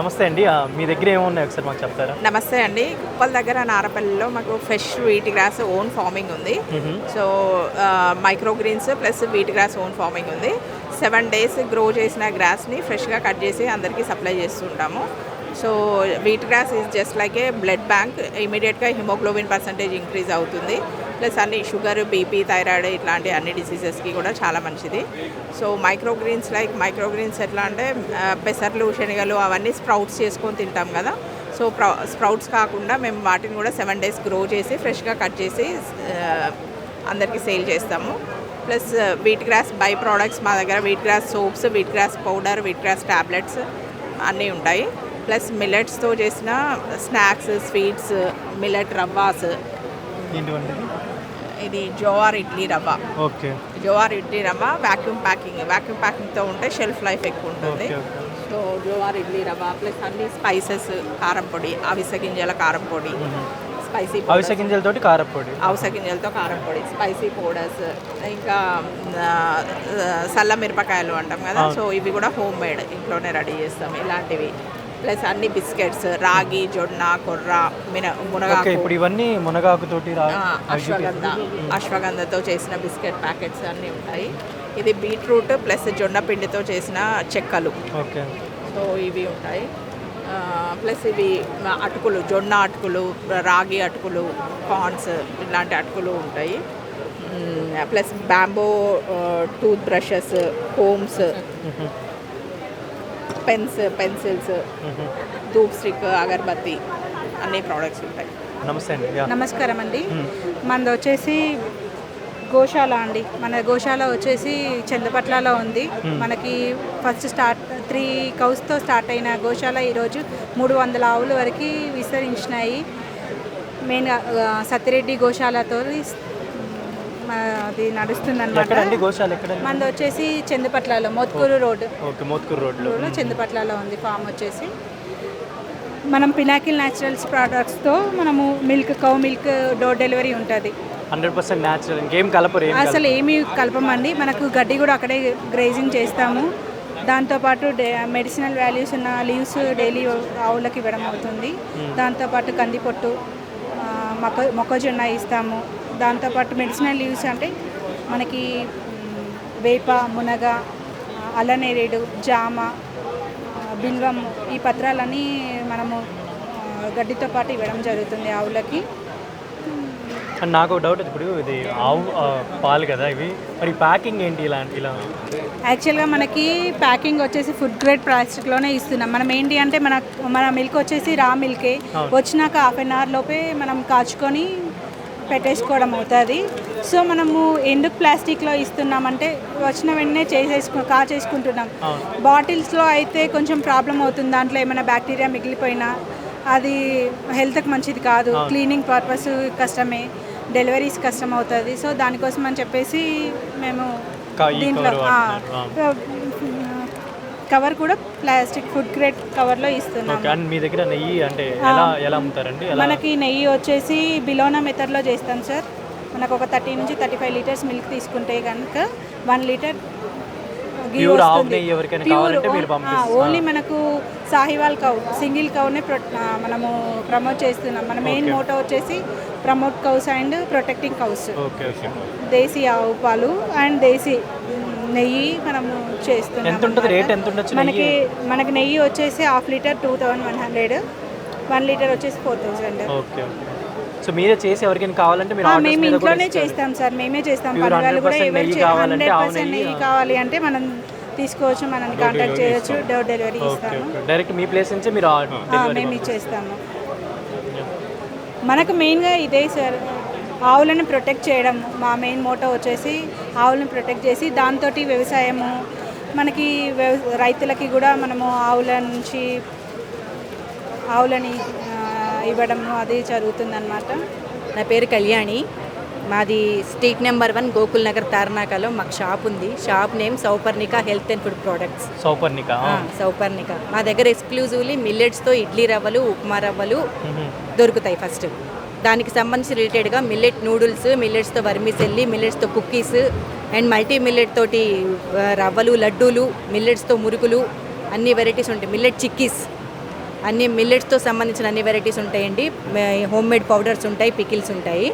నమస్తే అండి. మీ దగ్గర ఏమున్నాయి ఒకసారి మాకు చెప్తారా? నమస్తే అండి. కుప్పల దగ్గర నారపల్లిలో మాకు fresh wheat grass own farming ఉంది. So micro greens plus wheat grass own farming ఉంది. సెవెన్ డేస్ గ్రో చేసిన గ్రాస్ని ఫ్రెష్గా కట్ చేసి అందరికీ సప్లై చేస్తుంటాము. So wheat grass is just like a blood bank ఇమీడియట్గా హిమోగ్లోబిన్ పర్సంటేజ్ ఇంక్రీజ్ అవుతుంది. ప్లస్ అన్ని షుగర్ బీపీ థైరాయిడ్ ఇట్లాంటి అన్ని డిసీజెస్కి కూడా చాలా మంచిది. So micro greens like micro greens ఎట్లా అంటే పెసర్లు శనగలు అవన్నీ స్ప్రౌట్స్ చేసుకొని తింటాం కదా. సో స్ప్రౌట్స్ కాకుండా మేము వాటిని కూడా సెవెన్ డేస్ గ్రో చేసి ఫ్రెష్గా కట్ చేసి అందరికీ సేల్ చేస్తాము. Plus wheat grass by products మా దగ్గర wheat grass soaps wheat grass powder wheat grass tablets అన్నీ ఉంటాయి. ప్లస్ మిల్లెట్స్తో చేసిన స్నాక్స్ స్వీట్స్ మిల్లెట్ రవ్వాస్ ఇది జోవార్ ఇడ్లీ రవ్వ. ఓకే. జోవార్ ఇడ్లీ రవ్వ వ్యాక్యూమ్ ప్యాకింగ్ వ్యాక్యూమ్ ప్యాకింగ్తో ఉంటే షెల్ఫ్ లైఫ్ ఎక్కువ ఉంటుంది. సో జోవార్ ఇడ్లీ రవ్వ ప్లస్ అన్ని స్పైసెస్ కారం పొడి అవిసె గింజల కారం పొడి స్పైసీ అవిసె గింజలతోటి కారపొడి అవస గింజలతో కారం పొడి స్పైసీ పౌడర్స్ ఇంకా సల్ల మిరపకాయలు అంటాం కదా. సో ఇవి కూడా హోమ్ మేడ్ ఇంట్లోనే రెడీ చేస్తాం. ఇలాంటివి. ప్లస్ అన్ని బిస్కెట్స్ రాగి జొన్న కొర్ర మిన మునగాకు. ఇప్పుడు ఇవన్నీ మునగాకుతోటి అశ్వగంధ. అశ్వగంధతో చేసిన బిస్కెట్ ప్యాకెట్స్ అన్నీ ఉంటాయి. ఇది బీట్రూట్ ప్లస్ జొన్న పిండితో చేసిన చెక్కలు. ఓకే. సో ఇవి ఉంటాయి. ప్లస్ ఇవి అటుకులు జొన్న అటుకులు రాగి అటుకులు కార్న్స్ ఇలాంటి అటుకులు ఉంటాయి. Plus bamboo tooth brushes combs. Pens pencils dhoop stick అగరబత్తి అన్ని ప్రోడక్ట్స్ ఉంటాయి. నమస్తే అండి. నమస్కారం అండి. మనది వచ్చేసి గోశాల అండి. మన గోశాల వచ్చేసి చందపట్లలో ఉంది. మనకి ఫస్ట్ స్టార్ట్ త్రీ కౌస్తో స్టార్ట్ అయిన గోశాల ఈరోజు మూడు వందల ఆవుల వరకు విస్తరించినాయి. మెయిన్గా ఆ, సత్యరెడ్డి గోశాలతో అది నడుస్తుంది అనమాట మనది వచ్చేసి చందపట్లలో మోత్కూరు రోడ్. మోత్కూర్ రోడ్లో. చందపట్లలో ఉంది ఫామ్ వచ్చేసి. మనం పినాకిల్ న్యాచురల్స్ ప్రోడక్ట్స్తో మనము milk cow milk door delivery ఉంటుంది. Hundred percent natural. ఇంకేం కలపరు అసలు ఏమీ కలపమండి. మనకు గడ్డి కూడా అక్కడే గ్రేజింగ్ చేస్తాము. దాంతోపాటు మెడిసినల్ వాల్యూస్ ఉన్న లీవ్స్ డైలీ ఆవులకి ఇవ్వడం అవుతుంది. దాంతోపాటు కందిపొట్టు ఆ, మొక్క మొక్కజొన్న ఇస్తాము. దాంతోపాటు మెడిసినల్ లీవ్స్ అంటే మనకి వేప మునగ అల్లనేరేడు జామ బిల్వం ఈ పత్రాలన్నీ మనము గడ్డితో పాటు ఇవ్వడం జరుగుతుంది ఆవులకి. అండ్ నాకు డౌట్ ఇప్పుడు ఇది ఆవు పాలు కదా ఇవి. మరి ప్యాకింగ్ ఏంటి ఇలా ఇలా? యాక్చువల్గా మనకి ప్యాకింగ్ వచ్చేసి ఫుడ్ గ్రేడ్ ప్లాస్టిక్లోనే ఇస్తున్నాం. మనం ఏంటి అంటే మన మన మిల్క్ వచ్చేసి రా మిల్కే వచ్చినాక హాఫ్ అన్ అవర్ లోపే మనం కాచుకొని పెట్టేసుకోవడం అవుతుంది. సో మనము ఎందుకు ప్లాస్టిక్లో ఇస్తున్నామంటే వచ్చిన వెంటనే చేసేసుకు కాచేసుకుంటున్నాం బాటిల్స్లో అయితే కొంచెం ప్రాబ్లం అవుతుంది. దాంట్లో ఏమైనా బ్యాక్టీరియా మిగిలిపోయినా అది హెల్త్కి మంచిది కాదు. క్లీనింగ్ పర్పస్ కష్టమే. డెలివరీస్ కష్టం అవుతుంది. సో దానికోసం అని చెప్పేసి మేము దీంట్లో. కవర్ కూడా ప్లాస్టిక్ ఫుడ్ గ్రేడ్ కవర్లో ఇస్తున్నాం అండ్ మీ దగ్గర నెయ్యి అంటే ఎలా ఎలా అమ్ముతారండి? మనకి నెయ్యి వచ్చేసి బిలోనా మెథడ్లో చేస్తాం సార్. మనకు ఒక థర్టీ నుంచి థర్టీ ఫైవ్ లీటర్స్ మిల్క్ తీసుకుంటే కనుక వన్ లీటర్ ఓన్లీ మనకు సాహివాల్ కౌ సింగిల్ కౌనే మనము ప్రమోట్ చేస్తున్నాం. మన మెయిన్ మోటో వచ్చేసి promote cows and protecting cows. దేశీ ఆవు పాలు అండ్ దేశీ నెయ్యి మనము చేస్తున్నాం ఎంత ఉంటుంది? రేట్ ఎంత ఉండొచ్చు మనకి మనకి నెయ్యి వచ్చేసి half litre two thousand one hundred. One litre వచ్చేసి ఫోర్ థౌజండ్ ఓకే సో మీరే చేసి ఎవరికైనా కావాలంటే మీరు మేము ఇంట్లోనే. చేస్తాం సార్. మేమే చేస్తాం. పనులు కూడా 100% ఎవరు హండ్రెడ్ పర్సెంట్ నెయ్యి, కావాలి అంటే మనం తీసుకోవచ్చు మనల్ని కాంటాక్ట్ చేయొచ్చు డోర్ డెలివరీ ఇస్తాము. డైరెక్ట్ మీ ప్లేస్ నుంచి మీరు మేము ఇచ్చేస్తాము. మనకు మెయిన్గా ఇదే సార్ ఆవులను ప్రొటెక్ట్ చేయడం మా మెయిన్ మోటో వచ్చేసి ఆవులను ప్రొటెక్ట్ చేసి దాంతో వ్యవసాయము మనకి వ్యవ- రైతులకి కూడా మనము ఆవుల నుంచి ఆవులని ఆ, ఇవ్వడము అది జరుగుతుందన్నమాట. నా పేరు కళ్యాణి. మాది street number one Gokul Nagar తార్నాకలో మాకు షాప్ ఉంది. Shop name Souparnika health and food products. Souparnika ఆ, సౌపర్ణిక. మా దగ్గర ఎక్స్క్లూజివ్లీ మిల్లెట్స్తో ఇడ్లీ రవ్వలు ఉప్మా రవ్వలు దొరుకుతాయి ఫస్ట్. దానికి సంబంధించి రిలేటెడ్గా మిల్లెట్ నూడిల్స్ మిల్లెట్స్తో వర్మిసెల్లి మిల్లెట్స్తో కుక్కీస్ అండ్ మల్టీ మిల్లెట్ తోటి రవ్వలు లడ్డూలు మిల్లెట్స్తో మురుకులు అన్ని వెరైటీస్ ఉంటాయి. మిల్లెట్ చిక్కీస్ అన్ని మిల్లెట్స్తో సంబంధించిన అన్ని వెరైటీస్ ఉంటాయండి. హోమ్ మేడ్ పౌడర్స్ ఉంటాయి పికిల్స్ ఉంటాయి.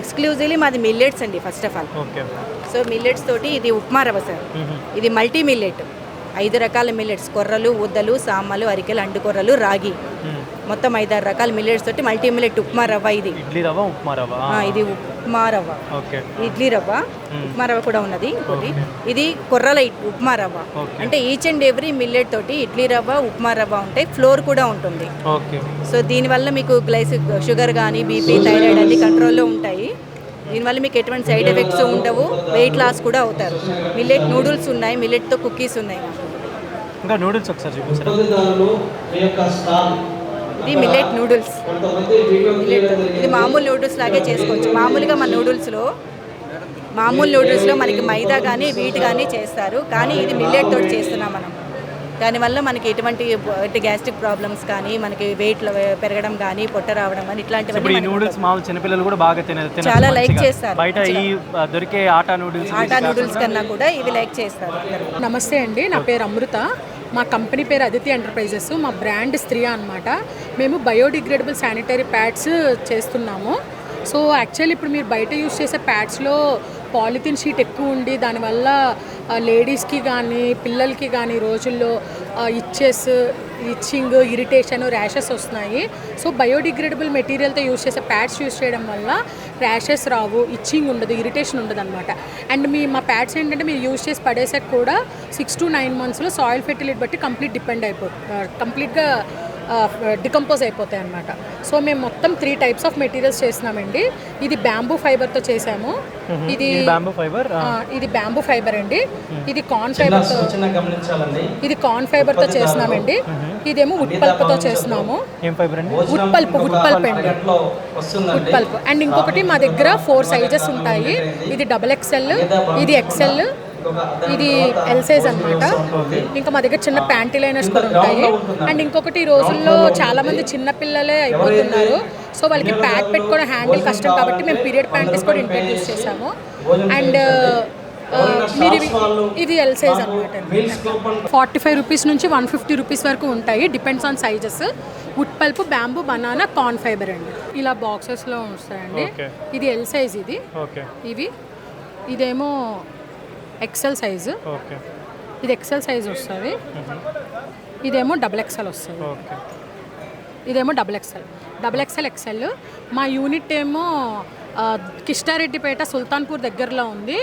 ఎక్స్క్లూజివ్లీ మాది మిల్లెట్స్ అండి first of all so millets తోటి ఇది ఉప్మా రవ్వ సార్ ఇది మల్టీ మిల్లెట్ ఐదు రకాల మిల్లెట్స్ కొర్రలు ఉద్దలు సామలు అరికెలు అండు కొర్రలు రాగి మొత్తం ఐదారు రకాల మిల్లెట్స్ తోటి మల్టీ మిల్లెట్ ఉప్మా రవ్వ ఇది. ఇడ్లీ రవ్వ ఉప్మా రవ్వ. ఇది ఉప్మా రవ్వ. ఇడ్లీ రవ్వ ఉప్మా రవ్వ కూడా ఉన్నది ఇంకోటి. ఇది కొర్రల ఉప్మా రవ్వ. అంటే ఈచ్ అండ్ ఎవ్రీ మిల్లెట్ తోటి ఇడ్లీ రవ్వ ఉప్మా రవ్వ ఉంటాయి ఫ్లోర్ కూడా ఉంటుంది. సో దీనివల్ల మీకు గ్లైస్ షుగర్ కానీ బీపీ థైరాయిడ్ అన్ని కంట్రోల్లో ఉంటాయి. దీనివల్ల మీకు ఎటువంటి సైడ్ ఎఫెక్ట్స్ ఉండవు. వెయిట్ లాస్ కూడా అవుతారు. మిల్లెట్ నూడిల్స్ ఉన్నాయి. మిల్లెట్తో కుకీస్ ఉన్నాయి. ఇంకా నూడిల్స్ ఒకసారి ఇది మిల్లెట్ నూడిల్స్. ఇది మామూలు నూడిల్స్ లాగే చేసుకోవచ్చు. మామూలుగా మన నూడిల్స్లో మామూలు నూడిల్స్లో మనకి మైదా కానీ వీట్ కానీ చేస్తారు. కానీ ఇది మిల్లెట్ తోటి చేస్తున్నాం మనం. దానివల్ల మనకి ఎటువంటి గ్యాస్ట్రిక్ ప్రాబ్లమ్స్ కానీ మనకి వెయిట్ పెరగడం కానీ పొట్ట రావడం కానీ ఇట్లాంటివన్నీ నూడిల్స్ మామూలు చిన్నపిల్లలు కూడా బాగా తినే తినొచ్చు చాలా మంచిగా. చేస్తారు, బయట ఈ దొరికే ఆటా నూడిల్స్ ఆటా నూడిల్స్ కన్నా కూడా ఇవి లైక్ చేస్తారు. నమస్తే అండి నా పేరు అమృత. మా కంపెనీ పేరు అదితి ఎంటర్ప్రైజెస్. మా బ్రాండ్ స్త్రియా అనమాట మేము బయోడిగ్రేడబుల్ శానిటరీ ప్యాడ్స్ చేస్తున్నాము. సో యాక్చువల్లీ ఇప్పుడు మీరు బయట యూస్ చేసే ప్యాడ్స్లో పాలిథిన్ షీట్ ఎక్కువ ఉండి దానివల్ల లేడీస్కి కానీ పిల్లలకి కానీ రోజుల్లో ఇచ్చెస్ ఇచ్చింగ్ ఇరిటేషన్ ర్యాషెస్ వస్తున్నాయి. సో బయోడిగ్రేడబుల్ మెటీరియల్తో యూస్ చేసే ప్యాడ్స్ యూస్ చేయడం వల్ల ర్యాషెస్ రావు ఇచ్చింగ్ ఉండదు ఇరిటేషన్ ఉండదు అనమాట అండ్ మీ మా ప్యాడ్స్ ఏంటంటే మీరు యూస్ చేసి పడేసాక కూడా సిక్స్ టు నైన్ మంత్స్లో సాయిల్ ఫెర్టిలిటీ బట్టి కంప్లీట్ డిపెండ్ అయిపో కంప్లీట్గా డికంపోజ్ అయిపోతాయి అనమాట సో మేము మొత్తం త్రీ టైప్స్ ఆఫ్ మెటీరియల్స్ చేస్తున్నామండి ఇది బ్యాంబూ ఫైబర్తో చేసాము ఇది బ్యాంబూ ఫైబర్ ఆ, ఇది బ్యాంబూ ఫైబర్ అండి. ఇది కార్న్ చిన్న గమనించాలండి. ఇది కార్న్ ఫైబర్తో చేస్తున్నామండి ఇదేమో వుడ్ పల్ప్తో చేస్తున్నాము. ఏం ఫైబర్ అండి? వుడ్ పల్ప్ వుడ్ పల్ప్ అండి. వుడ్ పల్ప్ అండ్ ఇంకొకటి మా దగ్గర ఫోర్ సైజెస్ ఉంటాయి. ఇది డబల్ ఎక్స్ఎల్ ఇది ఎక్స్ఎల్ ఇది ఎల్ సైజ్ అనమాట ఇంకా మా దగ్గర చిన్న ప్యాంటీ లైనర్స్ కూడా ఉంటాయి. అండ్ ఇంకొకటి ఈ రోజుల్లో చాలా మంది చిన్న పిల్లలే అయిపోతున్నారు. సో వాళ్ళకి ప్యాక్ పెట్టుకోవడం హ్యాండిల్ కష్టం కాబట్టి మేము పీరియడ్ ప్యాంటీస్ కూడా ఇంట్రడ్యూస్ చేసాము అండ్ మీరు ఇది ఎల్ సైజ్ అనమాట ఫార్టీ ఫైవ్ రూపీస్ నుంచి వన్ ఫిఫ్టీ రూపీస్ వరకు ఉంటాయి. Depends on sizes wood pulp bamboo banana corn fibre అండి. ఇలా బాక్సెస్లో వస్తాయండి. ఇది ఎల్ సైజ్ ఇది ఇవి. ఇదేమో ఎక్సెల్ సైజు ఓకే ఇది ఎక్సెల్ సైజ్ వస్తుంది. ఇదేమో డబుల్ ఎక్సెల్ వస్తుంది. ఓకే ఇదేమో double XL double XL XL మా యూనిట్ ఏమో కిష్టారెడ్డిపేట సుల్తాన్పూర్ దగ్గరలో ఉంది.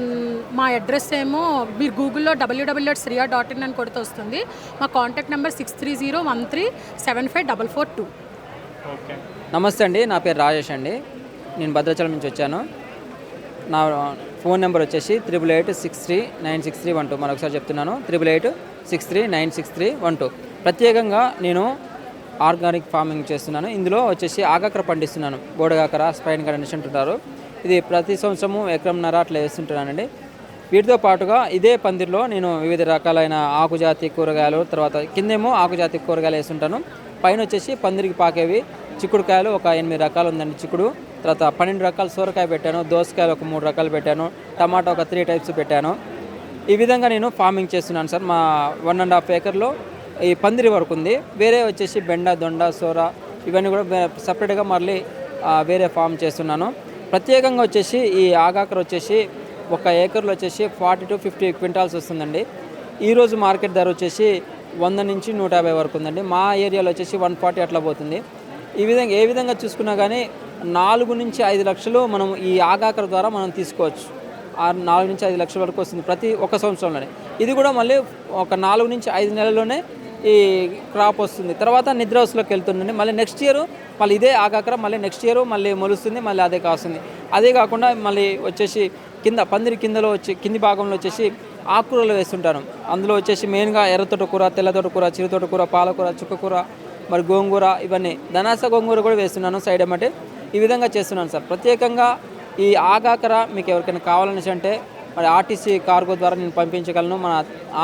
మ్, మా అడ్రస్ ఏమో మీరు గూగుల్లో WWW dot Shriya dot in అని కొడితే వస్తుంది. మా contact number six three zero one three seven five double four two okay నమస్తే అండి నా పేరు రాజేష్ అండి. నేను భద్రాచలం నుంచి వచ్చాను. నా ఫోన్ నెంబర్ వచ్చేసి triple eight six three nine six three one two. మరొకసారి చెప్తున్నాను. Triple eight six three nine six three one two. ప్రత్యేకంగా నేను ఆర్గానిక్ ఫార్మింగ్ చేస్తున్నాను. ఇందులో వచ్చేసి ఆగాకర పండిస్తున్నాను. బోడగాకర స్పైన్ కండిషన్ అంటుంటారు. ఇది ప్రతి సంవత్సరము ఎకరంన్నర అట్లా వేస్తుంటున్నానండి వీటితో పాటుగా ఇదే పందిరిలో నేను వివిధ రకాలైన ఆకుజాతి కూరగాయలు తర్వాత కిందేమో ఆకుజాతి కూరగాయలు వేస్తుంటాను. పైన వచ్చేసి పందిరికి పాకేవి. చిక్కుడుకాయలు ఒక ఎనిమిది రకాలు ఉందండి చిక్కుడు. తర్వాత పన్నెండు రకాల సోరకాయ పెట్టాను దోసకాయలు ఒక మూడు రకాలు పెట్టాను టమాటా ఒక త్రీ టైప్స్ పెట్టాను. ఈ విధంగా నేను ఫార్మింగ్ చేస్తున్నాను సార్. మా వన్ అండ్ హాఫ్ ఏకర్లో ఈ పందిరి వరకు ఉంది. వేరే వచ్చేసి బెండ దొండ సోర ఇవన్నీ కూడా సపరేట్గా మళ్ళీ వేరే ఫామ్ చేస్తున్నాను. ప్రత్యేకంగా వచ్చేసి ఈ ఆగాకర్ వచ్చేసి ఒక ఏకర్లో వచ్చేసి ఫార్టీ టు ఫిఫ్టీ క్వింటాల్స్ వస్తుందండి. ఈరోజు మార్కెట్ ధర వచ్చేసి వంద నుంచి నూట యాభై వరకు ఉందండి. మా ఏరియాలో వచ్చేసి వన్ ఫార్టీ అట్లా పోతుంది. ఈ విధంగా ఏ విధంగా చూసుకున్నా కానీ నాలుగు నుంచి ఐదు లక్షలు మనం ఈ ఆగాకర ద్వారా మనం తీసుకోవచ్చు. ఆ నాలుగు నుంచి ఐదు లక్షల వరకు వస్తుంది ప్రతి ఒక్క సంవత్సరంలోనే. ఇది కూడా మళ్ళీ ఒక నాలుగు నుంచి ఐదు నెలల్లోనే ఈ క్రాప్ వస్తుంది. తర్వాత నిద్ర హౌస్లోకి వెళ్తుందండి. మళ్ళీ నెక్స్ట్ ఇయర్ మళ్ళీ ఇదే ఆగాకర మళ్ళీ నెక్స్ట్ ఇయర్ మళ్ళీ మొలుస్తుంది మళ్ళీ అదే కాస్తుంది. అదే కాకుండా మళ్ళీ వచ్చేసి కింద పందిరి కిందలో వచ్చి కింది భాగంలో వచ్చేసి ఆకుకూరలు వేస్తుంటాను. అందులో వచ్చేసి మెయిన్గా ఎర్రతోట కూర తెల్లతోట కూర చిరుతోట కూర పాలకూర చుక్కకూర మరి గోంగూర ఇవన్నీ. ధనాస గోంగూర కూడా వేస్తున్నాను సైడ్ ఏమంటే. ఈ విధంగా చేస్తున్నాను సార్. ప్రత్యేకంగా ఈ ఆగాకర మీకు ఎవరికైనా కావాలనేసి అంటే మరి ఆర్టీసీ కార్గో ద్వారా నేను పంపించగలను. మన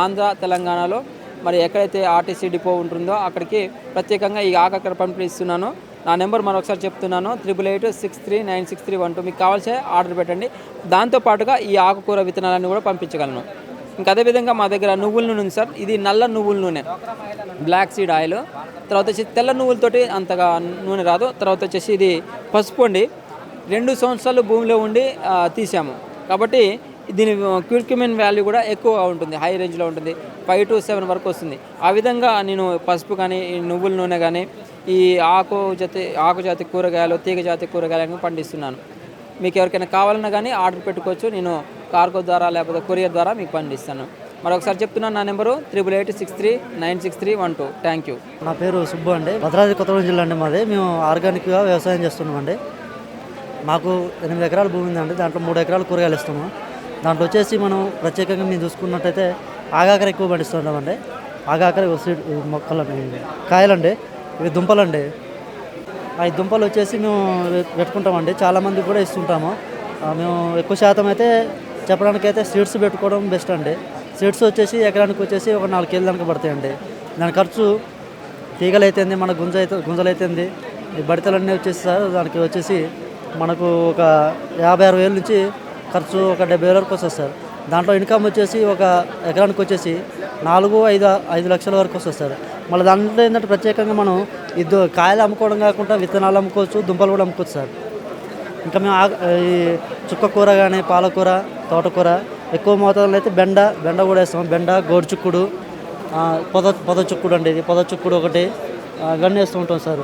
ఆంధ్ర తెలంగాణలో మరి ఎక్కడైతే ఆర్టీసీ డిపో ఉంటుందో అక్కడికి ప్రత్యేకంగా ఈ ఆగాకర పంపిస్తున్నాను నా నెంబర్ మరొకసారి చెప్తున్నాను. Triple eight six three nine six three one two. మీకు కావాల్సే ఆర్డర్ పెట్టండి. దాంతోపాటుగా ఈ ఆకుకూర విత్తనాలన్నీ కూడా పంపించగలను. ఇంకా అదేవిధంగా మా దగ్గర నువ్వుల నూనె ఉంది సార్. ఇది నల్ల నువ్వుల నూనె. బ్లాక్ సీడ్ ఆయిల్ తర్వాత వచ్చి తెల్ల నువ్వులతోటి అంతగా నూనె రాదు. తర్వాత వచ్చేసి ఇది పసుపు అండి. రెండు సంవత్సరాలు భూమిలో ఉండి తీసాము. కాబట్టి దీని క్యూర్క్యుమిన్ వాల్యూ కూడా ఎక్కువ ఉంటుంది. హై రేంజ్లో ఉంటుంది. ఫైవ్ టు సెవెన్ వరకు వస్తుంది. ఆ విధంగా నేను పసుపు కానీ ఈ నువ్వుల నూనె కానీ ఈ ఆకు జాతి ఆకు జాతి కూరగాయలు తీగ జాతి కూరగాయలను పండిస్తున్నాను. మీకు ఎవరికైనా కావాలన్నా కానీ ఆర్డర్ పెట్టుకోవచ్చు. నేను కార్గో ద్వారా లేకపోతే కొరియర్ ద్వారా మీకు పండిస్తాను. మరొకసారి చెప్తున్నాను నా number triple eight six three nine six three one two. Thank you. నా పేరు సుబ్బు అండి. భద్రాద్రి కొత్తగూడెం జిల్లా అండి మాది. మేము ఆర్గానిక్గా వ్యవసాయం చేస్తున్నామండి మాకు ఎనిమిది ఎకరాల భూమి ఉందండి. దాంట్లో మూడు ఎకరాలు కూరగాయలు ఇస్తాము. దాంట్లో వచ్చేసి మనం ప్రత్యేకంగా మేము చూసుకున్నట్టయితే ఆగాకర ఎక్కువ పండిస్తుంటామండి ఆగాకర మొక్కలు సీడ్ కాయలండి. ఇవి దుంపలండి. ఆ దుంపలు వచ్చేసి మేము పెట్టుకుంటామండి చాలామంది కూడా ఇస్తుంటాము. మేము ఎక్కువ శాతం అయితే చెప్పడానికి అయితే సీడ్స్ పెట్టుకోవడం బెస్ట్ అండి. సీడ్స్ వచ్చేసి ఎకరానికి వచ్చేసి ఒక నాలుగు కేజీల దానికి పడతాయండి. దాని ఖర్చు తీగలు అయితేంది మన గుంజ అయితే గుంజలు అయితేంది ఈ బడితలన్నీ వచ్చేసి సార్ దానికి వచ్చేసి మనకు ఒక యాభై అరవై వేల నుంచి ఖర్చు ఒక డెబ్బై వేల వరకు వస్తుంది సార్. దాంట్లో ఇన్కమ్ వచ్చేసి ఒక ఎకరానికి వచ్చేసి నాలుగు ఐదు ఐదు లక్షల వరకు వస్తుంది సార్. మళ్ళీ దాంట్లో ఏంటంటే ప్రత్యేకంగా మనం ఇది కాయలు అమ్ముకోవడం కాకుండా విత్తనాలు అమ్ముకోవచ్చు దుంపలు కూడా అమ్ముకోవచ్చు సార్. ఇంకా మేము ఆకు- ఈ చుక్క కూర కానీ పాలకూర తోటకూర ఎక్కువ మోతాదులో అయితే బెండ బెండ కూడా వేస్తాం. బెండ గోరుచుక్కుడు పొద పొద చుక్కుడు అండి ఇది. పొద చుక్కుడు ఒకటి గన్ను ఇవన్నీ వేస్తూ ఉంటాం సార్.